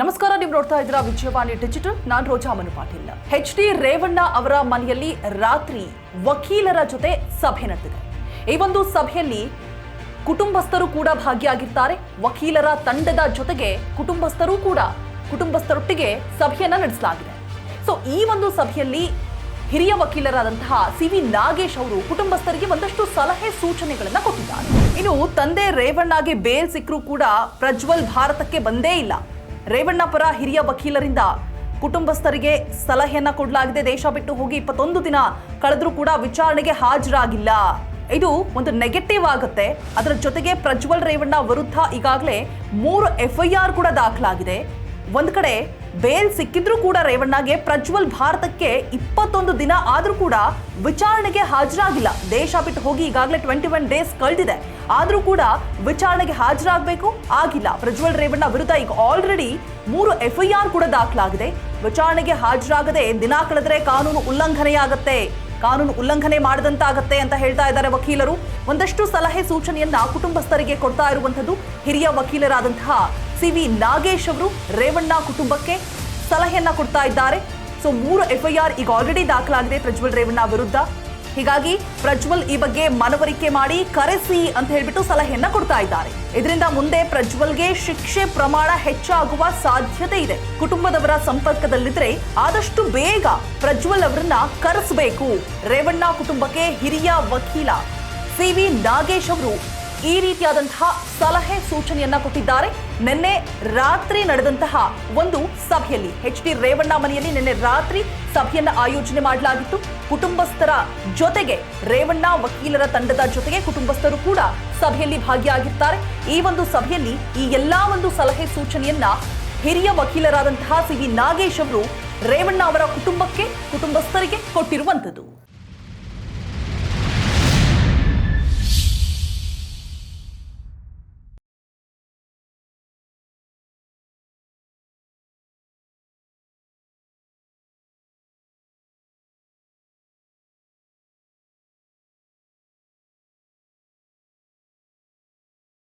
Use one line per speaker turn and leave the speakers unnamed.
ನಮಸ್ಕಾರ, ನೀವು ನೋಡ್ತಾ ಇದ್ದೀರಾ ವಿಜಯವಾಣಿ ಡಿಜಿಟಲ್. ನಾನು ರೋಜಾ ಮನು ಪಾಟೀಲ್. ಎಚ್ ಡಿ ರೇವಣ್ಣ ಅವರ ಮನೆಯಲ್ಲಿ ರಾತ್ರಿ ವಕೀಲರ ಜೊತೆ ಸಭೆ ನಡೆದಿದೆ. ಈ ಒಂದು ಸಭೆಯಲ್ಲಿ ಕುಟುಂಬಸ್ಥರು ಕೂಡ ಭಾಗಿಯಾಗಿರ್ತಾರೆ. ವಕೀಲರ ತಂಡದ ಜೊತೆಗೆ ಕುಟುಂಬಸ್ಥರು ಕೂಡ ಕುಟುಂಬಸ್ಥರೊಟ್ಟಿಗೆ ಸಭೆಯನ್ನ ನಡೆಸಲಾಗಿದೆ. ಸೊ ಈ ಒಂದು ಸಭೆಯಲ್ಲಿ ಹಿರಿಯ ವಕೀಲರಾದಂತಹ ಸಿ ವಿ ನಾಗೇಶ್ ಅವರು ಕುಟುಂಬಸ್ಥರಿಗೆ ಒಂದಷ್ಟು ಸಲಹೆ ಸೂಚನೆಗಳನ್ನು ಕೊಟ್ಟಿದ್ದಾರೆ. ಇನ್ನು ತಂದೆ ರೇವಣ್ಣಗೆ ಬೇಲ್ ಸಿಕ್ಕರೂ ಕೂಡ ಪ್ರಜ್ವಲ್ ಭಾರತಕ್ಕೆ ಬಂದೇ ಇಲ್ಲ. ರೇವಣ್ಣ ಪರ ಹಿರಿಯ ವಕೀಲರಿಂದ ಕುಟುಂಬಸ್ಥರಿಗೆ ಸಲಹೆಯನ್ನ ಕೊಡಲಾಗಿದೆ. ದೇಶ ಬಿಟ್ಟು ಹೋಗಿ ಇಪ್ಪತ್ತೊಂದು ದಿನ ಕಳೆದರೂ ಕೂಡ ವಿಚಾರಣೆಗೆ ಹಾಜರಾಗಿಲ್ಲ. ಇದು ಒಂದು ನೆಗೆಟಿವ್ ಆಗುತ್ತೆ. ಅದರ ಜೊತೆಗೆ ಪ್ರಜ್ವಲ್ ರೇವಣ್ಣ ವಿರುದ್ಧ ಈಗಾಗಲೇ ಮೂರು ಎಫ್ಐಆರ್ ಕೂಡ ದಾಖಲಾಗಿದೆ. ಒಂದು ಕಡೆ ಬೇಲ್ ಸಿಕ್ಕಿದ್ರೂ ಕೂಡ ರೇವಣ್ಣಗೆ ಪ್ರಜ್ವಲ್ ಭಾರತಕ್ಕೆ ಇಪ್ಪತ್ತೊಂದು ದಿನ ಆದರೂ ಕೂಡ ವಿಚಾರಣೆಗೆ ಹಾಜರಾಗಿಲ್ಲ. ದೇಶ ಬಿಟ್ಟು ಹೋಗಿ ಈಗಾಗಲೇ ಟ್ವೆಂಟಿ ಒನ್ ಡೇಸ್ ಕಳೆದಿದೆ. ಆದರೂ ಕೂಡ ವಿಚಾರಣೆಗೆ ಹಾಜರಾಗಬೇಕು, ಆಗಿಲ್ಲ. ಪ್ರಜ್ವಲ್ ರೇವಣ್ಣ ವಿರುದ್ಧ ಈಗ ಆಲ್ರೆಡಿ ಮೂರು ಎಫ್ಐಆರ್ ಕೂಡ ದಾಖಲಾಗಿದೆ. ವಿಚಾರಣೆಗೆ ಹಾಜರಾಗದೆ ದಿನ ಕಳೆದರೆ ಕಾನೂನು ಉಲ್ಲಂಘನೆಯಾಗತ್ತೆ ಕಾನೂನು ಉಲ್ಲಂಘನೆ ಮಾಡಿದಂತಾಗತ್ತೆ ಅಂತ ಹೇಳ್ತಾ ಇದ್ದಾರೆ ವಕೀಲರು. ಒಂದಷ್ಟು ಸಲಹೆ ಸೂಚನೆಯನ್ನ ಕುಟುಂಬಸ್ಥರಿಗೆ ಕೊಡ್ತಾ ಇರುವಂತದ್ದು ಹಿರಿಯ ವಕೀಲರಾದಂತಹ ಸಿ ವಿ ನಾಗೇಶ್ ಅವರು ರೇವಣ್ಣ ಕುಟುಂಬಕ್ಕೆ ಸಲಹೆಯನ್ನ ಕೊಡ್ತಾ ಇದ್ದಾರೆ. ಸೊ, ಮೂರು ಎಫ್ಐಆರ್ ಈಗ ಆಲ್ರೆಡಿ ದಾಖಲಾಗಿದೆ ಪ್ರಜ್ವಲ್ ರೇವಣ್ಣ ವಿರುದ್ಧ. ಹೀಗಾಗಿ ಪ್ರಜ್ವಲ್ ಈ ಬಗ್ಗೆ ಮನವರಿಕೆ ಮಾಡಿ ಕರೆಸಿ ಅಂತ ಹೇಳ್ಬಿಟ್ಟು ಸಲಹೆಯನ್ನ ಕೊಡ್ತಾ ಇದ್ದಾರೆ. ಇದರಿಂದ ಮುಂದೆ ಪ್ರಜ್ವಲ್ಗೆ ಶಿಕ್ಷೆ ಪ್ರಮಾಣ ಹೆಚ್ಚಾಗುವ ಸಾಧ್ಯತೆ ಇದೆ. ಕುಟುಂಬದವರ ಸಂಪರ್ಕದಲ್ಲಿದ್ರೆ ಆದಷ್ಟು ಬೇಗ ಪ್ರಜ್ವಲ್ ಅವರನ್ನ ಕರೆಸಬೇಕು. ರೇವಣ್ಣ ಕುಟುಂಬಕ್ಕೆ ಹಿರಿಯ ವಕೀಲ ಸಿ ವಿ ನಾಗೇಶ್ ಅವರು ಈ ರೀತಿಯಾದಂತಹ ಸಲಹೆ ಸೂಚನೆಯನ್ನ ಕೊಟ್ಟಿದ್ದಾರೆ. ನಿನ್ನೆ ರಾತ್ರಿ ನಡೆದಂತಹ ಒಂದು ಸಭೆಯಲ್ಲಿ ಎಚ್ ಡಿ ರೇವಣ್ಣ ಮನೆಯಲ್ಲಿ ನಿನ್ನೆ ರಾತ್ರಿ ಸಭೆಯನ್ನ ಆಯೋಜನೆ ಮಾಡಲಾಗಿತ್ತು. ಕುಟುಂಬಸ್ಥರ ಜೊತೆಗೆ, ರೇವಣ್ಣ ವಕೀಲರ ತಂಡದ ಜೊತೆಗೆ ಕುಟುಂಬಸ್ಥರು ಕೂಡ ಸಭೆಯಲ್ಲಿ ಭಾಗಿಯಾಗಿರ್ತಾರೆ. ಈ ಒಂದು ಸಭೆಯಲ್ಲಿ ಈ ಎಲ್ಲಾ ಒಂದು ಸಲಹೆ ಸೂಚನೆಯನ್ನ ಹಿರಿಯ ವಕೀಲರಾದಂತಹ ಸಿ ನಾಗೇಶ್ ಅವರು ರೇವಣ್ಣ ಅವರ ಕುಟುಂಬಕ್ಕೆ, ಕುಟುಂಬಸ್ಥರಿಗೆ ಕೊಟ್ಟಿರುವಂತದ್ದು